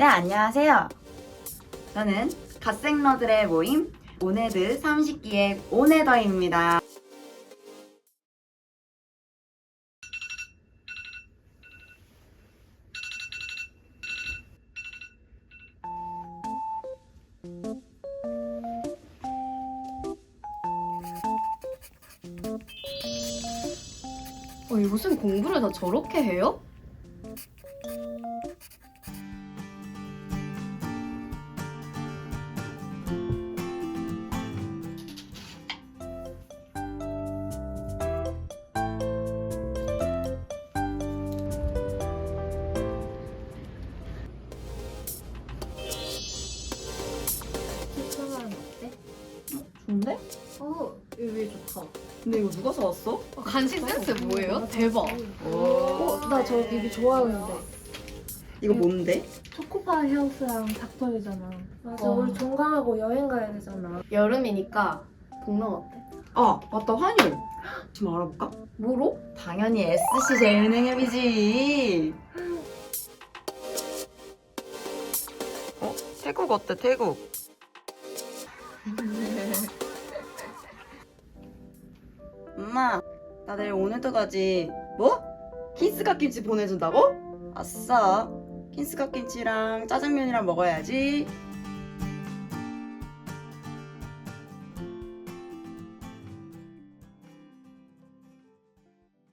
네, 안녕하세요. 저는 갓생러들의 모임 오네드 30기의 오네더입니다. 어, 무슨 공부를 다 저렇게 해요? 좋은데? 어, 이거 왜 좋다. 근데 이거 누가 사왔어? 어, 간식 센스 뭐예요? 대박. 어, 나저 되게 좋아하는데. 이거 뭔데? 초코파이 하우스랑 닥터이잖아. 맞아, 와. 우리 종강하고 여행 가야 되잖아. 여름이니까 복랑 어때? 아, 맞다, 환율. 지금 알아볼까? 뭐로? 당연히 SC 재은행협이지. 어? 태국 어때, 태국? 엄마, 나 내일 오늘도 가지. 뭐? 킨스가 김치 보내준다고? 아싸. 킨스가 김치랑 짜장면이랑 먹어야지.